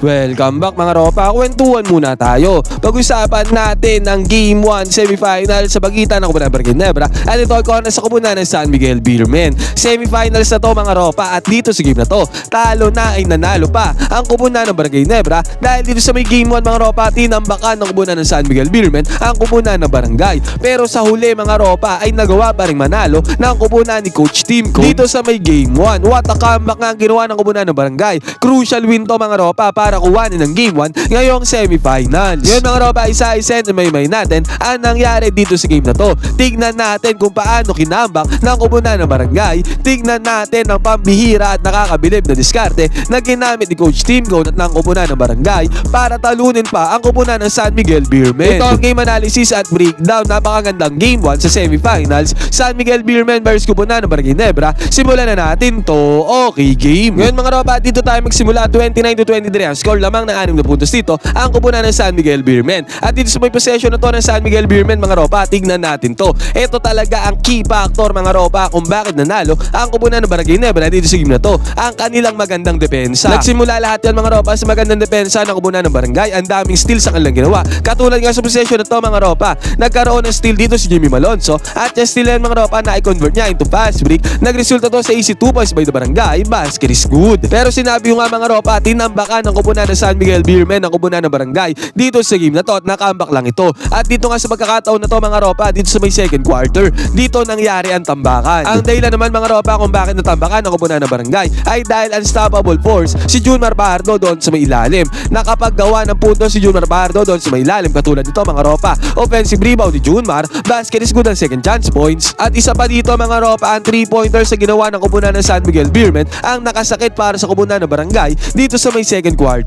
Welcome back mga ropa. Kwentuhan muna tayo. Pag-usapan natin ang Game 1 semifinal sa pagitan ng Kubunan Ginebra at ito ay kona sa Kubunan ng San Miguel Beermen. Semifinals na to mga ropa at dito sa game na to, talo na ay nanalo pa ang Kubunan ng Barangay Nebra dahil dito sa may Game 1 mga ropa, tinambakan ng Kubunan ng San Miguel Beermen ang Kubunan ng Barangay. Pero sa huli mga ropa ay nagawa pa rin manalo ng Kubunan ni Coach Team dito sa may Game 1. What a comeback nga ang ginawa ng Kubunan ng Barangay. Crucial win to mga ropa para kuwanin ng Game 1 ngayong semifinals. Yun mga ropa, isa-isa may may natin ang nangyari dito sa game na to. Tignan natin kung paano kinambak ng Kubunan ng Barangay. Tignan natin ang pambihira at nakakabilib na diskarte na ginamit ni Coach Team Goat at ng Kubunan ng Barangay para talunin pa ang Kubunan ng San Miguel Beermen. Ito ang game analysis at breakdown. Napakagandang game 1 sa semifinals. San Miguel Beermen versus Kubunan ng Barangay Nebra. Simulan na natin to. Okay game. Ngayon mga ropa, dito tayo magsimula 29 to 23 ang score lamang ng 6 na puntos dito ang kupunan ng San Miguel Beermen. At dito sa may possession na to ng San Miguel Beermen mga ropa, tignan natin to. Ito talaga ang key factor mga ropa kung bakit nanalo ang kupunan ng Barangay Nebra dito sa game na to. Ang kanilang magandang depensa. Nagsimula lahat yan mga ropa sa magandang depensa ng kupunan ng Barangay. Ang daming steals ang kanilang ginawa. Katulad nga sa possession na to mga ropa, nagkaroon ng steal dito si Jimmy Malonzo at yung steal yan mga ropa na i-convert niya into fast break. Nagresulta to sa easy 2 points by the Barangay. Basket is good. Pero sinabi ko nga mga ropa, tinambakan ng kupunan ng San Miguel Beermen ang kupunan ng Barangay dito sa game na to at nakambak lang ito. At dito nga sa pagkakataon na to mga ropa, dito sa may second quarter, dito nangyari ang tambakan. Ang dahilan naman mga ropa kung bakit natambakan ang kupunan ng Barangay ay dahil unstoppable force si Junmar Pardo doon sa may ilalim. Nakapaggawa ng punto si Junmar Pardo doon sa may ilalim katulad nito mga ropa. Offensive rebound ni Junmar, basket is good ang second chance points. At isa pa dito mga ropa, ang 3-pointer sa ginawa ng kupunan ng San Miguel Beermen ang nakasakit para sa kupunan ng Barangay dito sa may second quarter.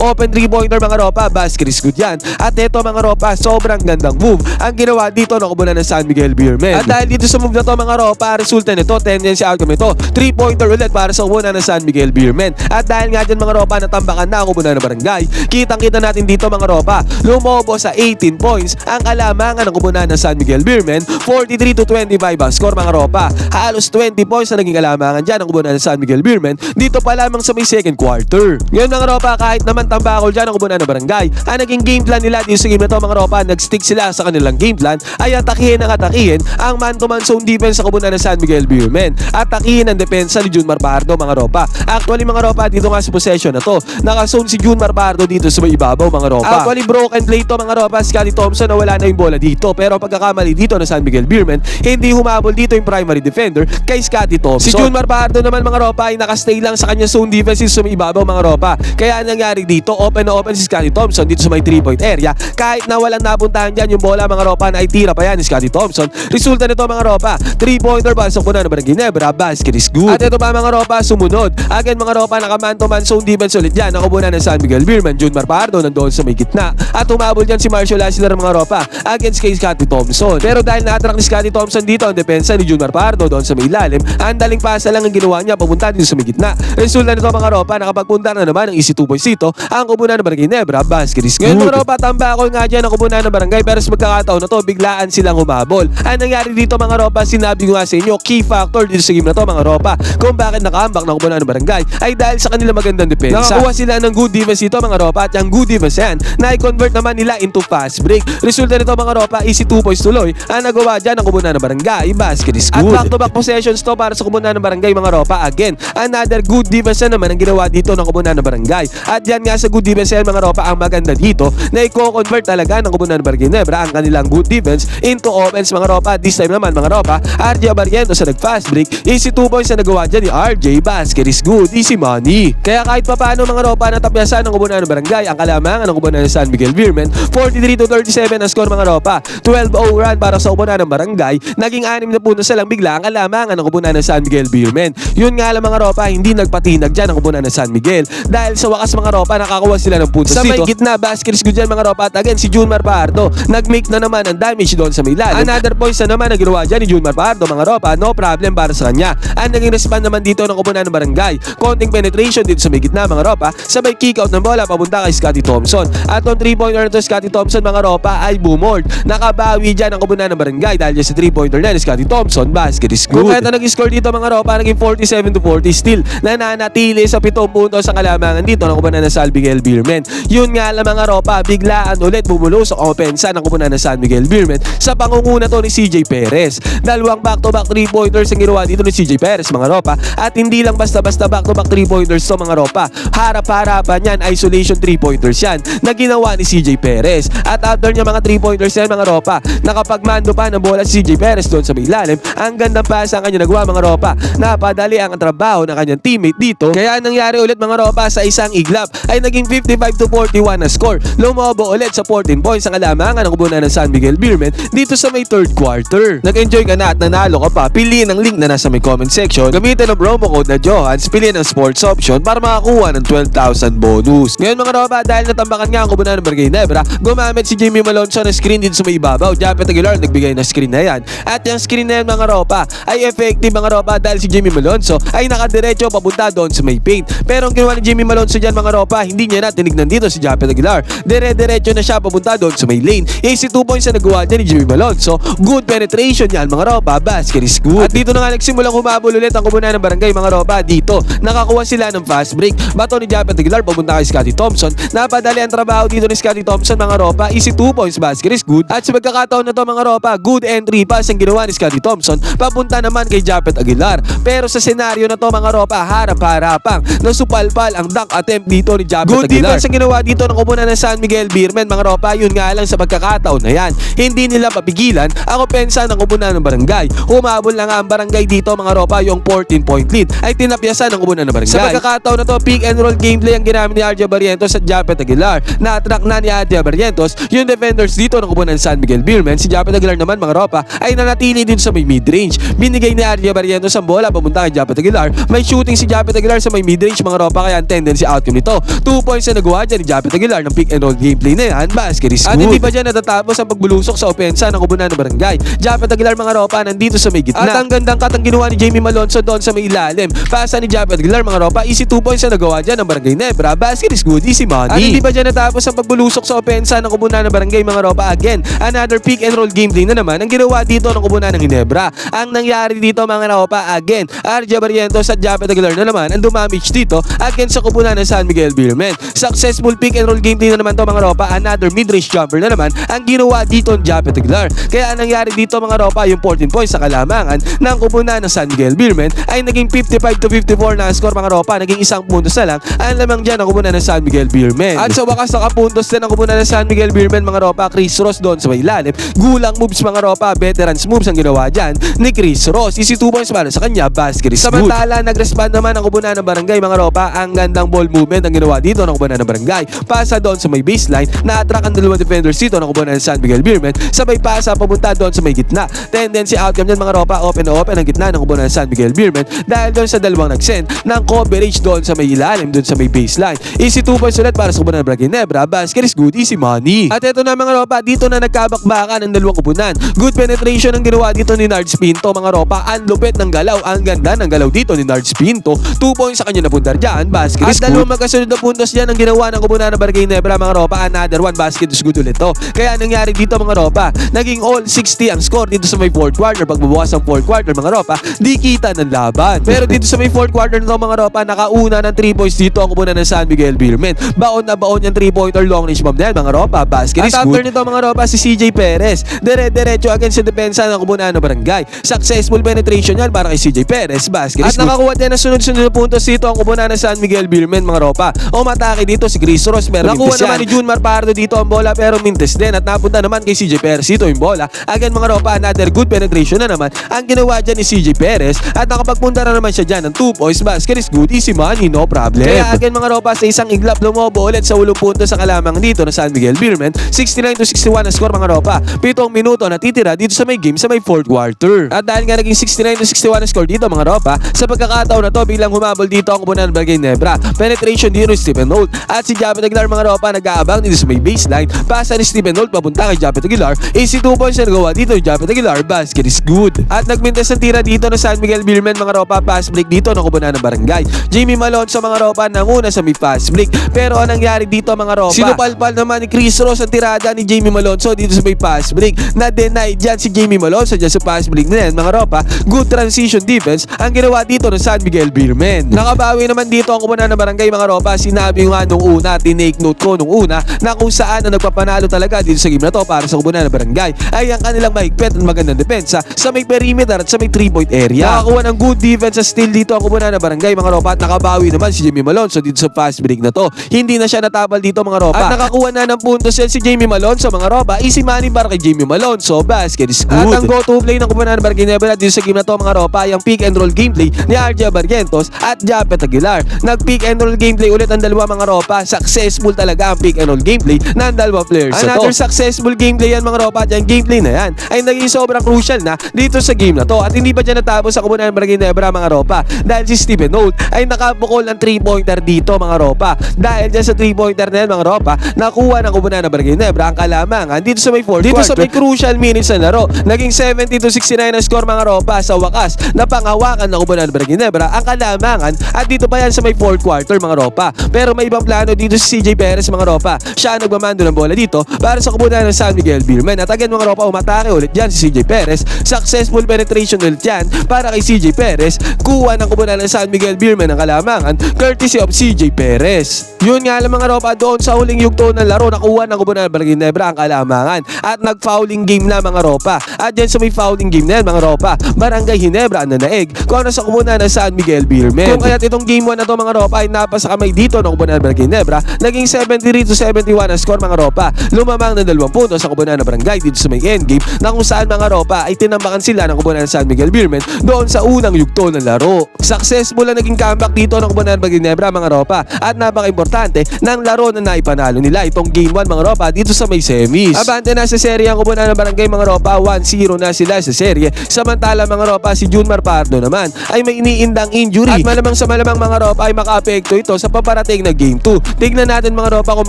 Open 3-pointer mga ropa, is good yan. At ito mga ropa, sobrang gandang move ang ginawa dito ng kupunan ng San Miguel Beermen. At dahil dito sa move na to mga ropa, resulta nito, tendency outcome ito, 3-pointer ulit para sa kupunan ng San Miguel Beermen. At dahil nga dyan mga ropa, natambakan na ang kupunan ng Barangay, kitang-kita natin dito mga ropa, lumobo sa 18 points ang kalamangan ng kupunan ng San Miguel Beermen, 43 to 25 ang score mga ropa. Halos 20 points na naging kalamangan dyan ng kupunan ng San Miguel Beermen dito pa lamang sa may second quarter. Ngayon mga ropa, kahit naman tambakol dyan ang kupunan ng barangay, ang naging game plan nila dito sa game na to mga ropa, nag-stick sila sa kanilang game plan ay atakihin ang atakihin ang man-to-man zone defense sa kupunan ng San Miguel Beermen. Atakihin ang depensa ni Junmar Pardo mga ropa. Actually mga ropa, dito nga sa possession na to, naka-zone si Junmar Pardo dito sa may ibabaw mga ropa. Actually broken play to mga ropa, Scotty Thompson na wala na yung bola dito. Pero pagkakamali dito ng San Miguel Beermen, hindi humabol dito yung primary defender kay Scotty Thompson. Si Junmar Pardo naman mga ropa ay nakastay lang sa kanya zone defense sa may ibabaw mga ropa. Kaya ang nangyari dito, open na open si Scotty Thompson dito sa may 3-point area. Kahit na walang napuntahan dyan yung bola mga ropa na ay tira pa yan ni Scotty Thompson. Resulta nito mga ropa, 3-pointer ba sa punan ng Barangay Nebra, basket is good. At ito pa mga ropa, sumunod. Again mga ropa, nakaman to man zone defense ulit yan. Nakubunan ng San Miguel Beerman, Junmar Pardo nandoon sa may gitna. At humabol dyan si Marshall Asler mga ropa against kay Scotty Thompson. Pero dahil na-attract ni Scotty Thompson dito ang depensa ni Junmar Pardo doon sa may ilalim, ang daling pasa lang ang ginawa niya papunta dito sa may gitna. Resulta nito mga ropa, nakapagpunta na naman ng easy 2 points dito ang kubunan ng Barangay Nebra, basket is good. Ngayon mga ropa, tambakol nga dyan ang kubunan ng barangay pero sa magkakataon na to, biglaan silang humabol. Ang nangyari dito mga ropa, sinabi ko nga sa inyo, key factor dito sa game na to mga ropa, kung bakit nakaambak ng kubunan ng barangay ay dahil sa kanilang magandang depensa. Nakakuha sila ng good defense dito mga ropa at yung good defense yan, na i-convert naman nila into fast break. Resulta nito mga ropa, easy 2 points tuloy ang nagawa dyan ng kubunan ng barangay, basket is good. At back-to-back possessions to para sa kubunan ng barangay mga ropa. Again, another good defense na naman ang ginawa dito ng kubunan ng barangay. At yan nga sa good defense yan mga ropa, ang maganda dito na i-convert talaga ng kubunan ng barangay Nebra ang kanilang good defense into offense mga ropa. This time naman mga ropa, RJ Abariento sa nag-fast break, easy 2 points na nagawa dyan ni RJ, basket is good, easy money. Kaya kahit pa mga ropa natapyasan ng kubunan ng barangay, ang kalamangan ng kubunan San Miguel Beermen, 43 to 37 ang score mga ropa. 12-0 run para sa kubunan ng barangay, naging 6 na puntos na lang bigla ang kalamangan ng kubunan ng San Miguel Beermen. Yun nga lang mga ropa, hindi nagpatinag dyan ang kubunan San Miguel dahil sa wakas mga ropa nakakuha sila ng puntos sa may gitna basket is good dyan mga ropa at again si Junmar Pardo nag-make na naman ng damage doon sa may ilalim. Another points na naman na ginawa dyan ni Junmar Pardo mga ropa no problem para sa kanya. Ang naging respond naman dito ng kubunan ng barangay. Konting penetration dito sa may gitna mga ropa sa may kick out ng bola papunta kay Scotty Thompson. At on 3-pointer na to Scotty Thompson mga ropa ay bumold. Nakabawi dyan ang kubunan ng barangay dahil dyan sa 3-pointer na ni Scotty Thompson basket is good. Kung ito nag-score dito mga ropa naging 47 to 40 still nananatili sa 7 puntos sa kalamangan dito ng kupunan ng San Miguel Beermen. Yun nga lang mga ropa, biglaan ulit bumulusok ang opensa ng kupunan ng San Miguel Beermen sa pangunguna to ni CJ Perez. Dalawang back-to-back 3-pointers ang ginawa dito ni CJ Perez mga ropa at hindi lang basta-basta back-to-back 3-pointers to mga ropa. Harap-harapan yan, isolation 3-pointers yan na ginawa ni CJ Perez. At after niya mga 3-pointers yan mga ropa, nakapagmando pa ng bola si CJ Perez doon sa may ilalim. Ang gandang pasa ang kanya nagawa mga ropa. Napadali ang trabaho ng kanyang teammate dito. Kaya nangyari ulit mga ropa sa isang iglap ay naging 55 to 41 na score. Lumobo ulit sa 14 points ang alamangan ng kubunan ng San Miguel Beermen dito sa may third quarter. Nag-enjoy ka na at nanalo ka pa, piliin ang link na nasa may comment section. Gamitin ang promo code na Johans, piliin ang sports option para makakuha ng 12,000 bonus. Ngayon mga ropa, dahil natambakan nga ang kubunan ng Barangay Nebra, gumamit si Jimmy Malonzo ng screen din sa may ibabaw. Japet Aguilar nagbigay ng screen na yan. At yung screen na yan mga ropa ay effective mga ropa dahil si Jimmy Malonzo ay nakadiretso papunta doon sa may paint. Pero ang ginawa ni Jimmy Malonzo dyan mga ropa, hindi niya na tinignan dito si Japet Aguilar. Dire-diretso na siya papunta doon sa may lane. Easy 2 points na nagawa niya ni Jimmy Malonzo. Good penetration yan mga ropa, basket is good. At dito na nga nagsimulang humabol ulit ang kumunan ng barangay mga ropa dito. Nakakuha sila ng fast break. Bato ni Japet Aguilar papunta kay Scotty Thompson. Napadali ang trabaho dito ni Scotty Thompson mga ropa. Easy 2 points, basket is good. At sa magkakataon na to mga ropa, good entry pass ang ginawa ni Scotty Thompson. Papunta naman kay Japet Aguilar. Pero sa senaryo na to mga ropa, harap-harapang nasupalpal ang dunk attempt dito ni Japet Good Aguilar. defense ang ginawa dito ng kumunan ng San Miguel Beermen mga ropa, yun nga lang sa pagkakataon na yan. Hindi nila papigilan ang opensa ng kumunan ng barangay. Humabol na nga ang barangay dito mga ropa, yung 14 point lead ay tinapyasan ng kumunan ng barangay. Sa pagkakataon na to, pick and roll gameplay ang ginamit ni Arja Barrientos at Japet Aguilar. Na-attract na ni Arja Barrientos yung defenders dito ng kumunan ng San Miguel Beermen. Si Japet Aguilar naman mga ropa ay nanatili din sa may mid-range. Binigay ni Arja Barrientos ang bola papunta kay Japet Aguilar. May shooting si Japet Aguilar sa may mid-range mga ropa kaya ang tendency outcome nito. 2 points na nagawa dyan ni Japet Aguilar ng pick and roll gameplay na yan. Basket is At good. hindi pa dyan natatapos ang pagbulusok sa opensa ng kubunan ng barangay. Japet Aguilar mga ropa nandito sa may gitna. At ang gandang cut ang ginawa ni Jamie Malonzo doon sa may ilalim. Pasa ni Japet Aguilar mga ropa. Easy 2 points na nagawa dyan ng barangay Nebra. Basket is good. Easy money. At hindi pa dyan natapos ang pagbulusok sa opensa ng kubunan ng barangay mga ropa. Again, another pick and roll gameplay na naman ang ginawa dito ng kubunan ng Ginebra. Ang nangyari dito mga ropa again, Arja Barrientos at Japet Aguilar na naman ang dumamage dito against sa kubunan ng San Miguel Beermen. Successful pick and roll gameplay na naman to mga ropa. Another mid-range jumper na naman ang ginawa dito ng Japet Aguilar. Kaya ang nangyari dito mga ropa, yung 14 points sa kalamangan ng kubunan ng San Miguel Beermen ay naging 55 to 54 na ang score mga ropa. Naging isang puntos na lang ang lamang dyan ng kubunan ng San Miguel Beermen. At sa wakas nakapuntos din ang kubunan ng San Miguel Beermen mga ropa. Chris Ross doon sa may ilalim. Gulang moves mga ropa. Veterans moves ang ginawa dyan ni Chris Ross. Easy 2 points para sa kanya. Basket is good. Samantala, nag-respond naman ang kubunan ng barangay mga ropa. Ang gandang ball movement ang ginawa dito ng kubunan ng barangay. Pasa doon sa may baseline. Na-attract ang dalawang defenders dito ng kubunan ng San Miguel Beermen. Sabay pasa papunta doon sa may gitna. Tendency outcome dyan mga ropa. Open na open ang gitna ng kubunan ng San Miguel Beermen. Dahil doon sa dalawang nag-send ng coverage doon sa may ilalim doon sa may baseline. Easy 2 points ulit para sa kubunan ng Barangay Nebra. Basket is good. Easy money. At ito na mga ropa. Dito na nagkabakbakan ang dalawang kubunan. Good penetration ang ginawa dito ni Nards Pinto mga ropa. Ang lupit ng galaw. Ang ganda ng galaw dito ni Nards Pinto. 2 points sa kanya napundar dyan. Basket is good. At magkasunod na puntos dyan ang ginawa ng kubunan ng Barangay Nebra mga ropa. Another one. Basket is good ulit to. Kaya nangyari dito mga ropa. Naging all 60 ang score dito sa may fourth quarter. Pagbubukas ang fourth quarter mga ropa. Di kita ng laban. Pero dito sa may fourth quarter na to, mga ropa. Nakauna ng 3 points dito ang kubunan ng San Miguel Beermen. Baon na baon yung 3 pointer long range bomb na yan mga ropa. Basket is At good. after nito mga ropa si CJ Perez. Dire-diretso against sa depensa ng kubunan ng barangay. Successful penetration yan para kay CJ Perez. Basket At is good. nakakuha din ng sunod-sunod na puntos dito ang kubunan ng San Miguel Beermen mga ropa. O matake dito si Chris Ross pero Nakuha naman ni June Marpardo dito ang bola pero mintis din at napunta naman kay CJ Perez dito yung bola. Again mga ropa, another good penetration na naman ang ginawa dyan ni CJ Perez at nakapagpunta na naman siya dyan ng 2 points. Basket is good, easy money, no problem. Kaya again mga ropa, sa isang iglap lumobo ulit sa ulong punto sa kalamang dito na San Miguel Beermen. 69 to 61 ang score mga ropa. Pitong minuto natitira dito sa may game sa may fourth quarter. At dahil nga naging 69 to 61 ang score dito mga ropa, sa pagkakataon na to biglang humabol dito ang kubunan ng Barangay Nebra. Penetration ni Stephen Holt at si Japet Aguilar mga ropa nag-aabang dito sa may baseline. Pasa ni Stephen Holt papunta kay Japet Aguilar. Easy 2 points na nagawa dito ni Japet Aguilar. Basket is good. At nagmintes ng tira dito ng San Miguel Beermen mga ropa pass break dito ng kubunan ng barangay. Jamie Malone sa mga ropa nanguna sa may pass break. Pero anong nangyari dito mga ropa? Sinupalpal naman ni Chris Ross ang tirada ni Jamie Malonzo dito sa may pass break. Na-deny dyan si Jamie Malonzo dyan sa pass break na yan mga ropa. Good transition defense ang ginawa dito ng San Miguel Beermen. Nakabawi naman dito ang kubunan ng barangay mga ropa, sinabi nga nung una, tinake note ko nung una na kung saan ang nagpapanalo talaga dito sa game na to para sa kubunan ng barangay ay ang kanilang mahigpit at magandang depensa sa may perimeter at sa may 3-point area. Nakakuha ng good defense sa steal dito ang kubunan ng barangay mga ropa at nakabawi naman si Jimmy Malonzo dito sa fast break na to. Hindi na siya natabal dito mga ropa. At nakakuha na ng puntos yan si Jamie Malonzo mga ropa. Easy money para kay Jamie Malonzo. Basket is good. At ang go-to play ng kubunan ng barangay Nebula dito sa game na to mga ropa ay ang pick and roll gameplay ni RJ Barrientos at Japet Aguilar. Nag-pick and roll gameplay ulit ang dalawa mga ropa. Successful talaga ang pick and roll gameplay ng dalawa players. Another successful gameplay yan mga ropa at yung gameplay na yan ay naging sobrang crucial na dito sa game na to. At hindi pa dyan natapos sa kubunan ng barangay Nebra mga ropa dahil si Stephen Holt ay nakabukol ng 3-pointer dito mga ropa. Dahil dyan sa 3-pointer na yan mga ropa, nakuha ng kubunan ng barangay Nebra ang kalamangan dito sa may 4th Dito sa may crucial minutes na laro, naging 70 to 69 ang score mga ropa sa wakas na panghawakan ng kubunan ng barangay Nebra ang kalamangan at dito pa yan sa may 4th quarter mga ropa. Pero may ibang plano dito si CJ Perez mga ropa. Siya ang nagmamando ng bola dito para sa kubunan ng San Miguel Beerman. At again mga ropa, umatake ulit dyan si CJ Perez. Successful penetration ulit yan para kay CJ Perez. Kuha ng kubunan ng San Miguel Beerman ang kalamangan courtesy of CJ Perez. Yun nga lang mga ropa, doon sa huling yugto ng laro, nakuha ng kubunan ng Barangay Nebra ang kalamangan at nag-fouling game na mga ropa. At dyan sa may fouling game na yan mga ropa, Barangay Hinebra ang nanaig kung ano sa kubunan ng San Miguel Beerman. Kung kaya't itong game 1 na to mga ropa ay napasa kamay dito ng kubunan ng Barangay Nebra, naging 73 to 71 ang score mga ropa. Lumamang ng dalawang puntos sa kubunan ng Barangay dito sa may endgame na kung saan mga ropa ay tinambakan sila ng kubunan ng San Miguel Beerman doon sa unang yugto ng laro. Successful ang naging comeback dito ng kubunan ng Barangay Nebra mga ropa at napaka-importante ng laro na naipanalo nila itong game 1 mga ropa dito sa may semis. Abante na sa serye ang kubunan ng Barangay mga ropa, 1-0 na sila sa serye. Samantala mga ropa si Junmar Pardo naman ay may iniindang injury at malamang sa malamang mga ropa ay makaapekto ito sa paparating na game 2. Tignan natin mga ropa kung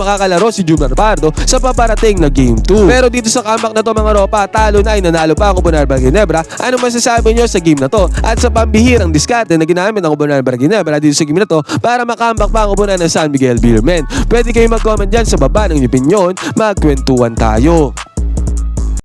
makakalaro si Junmar Pardo sa paparating na game 2. Pero dito sa comeback na to mga ropa, talo na ay nanalo pa ang kubunan ng Barangay Nebra. Ano masasabi nyo sa game na to? At sa pambihirang diskarte na ginamit ng kubunan ng Barangay Nebra dito sa game na to para makambak pa ang kubunan ng San Miguel Beerman. Pwede kayo mag-comment dyan sa baba ng opinion. Magkwentuhan tayo.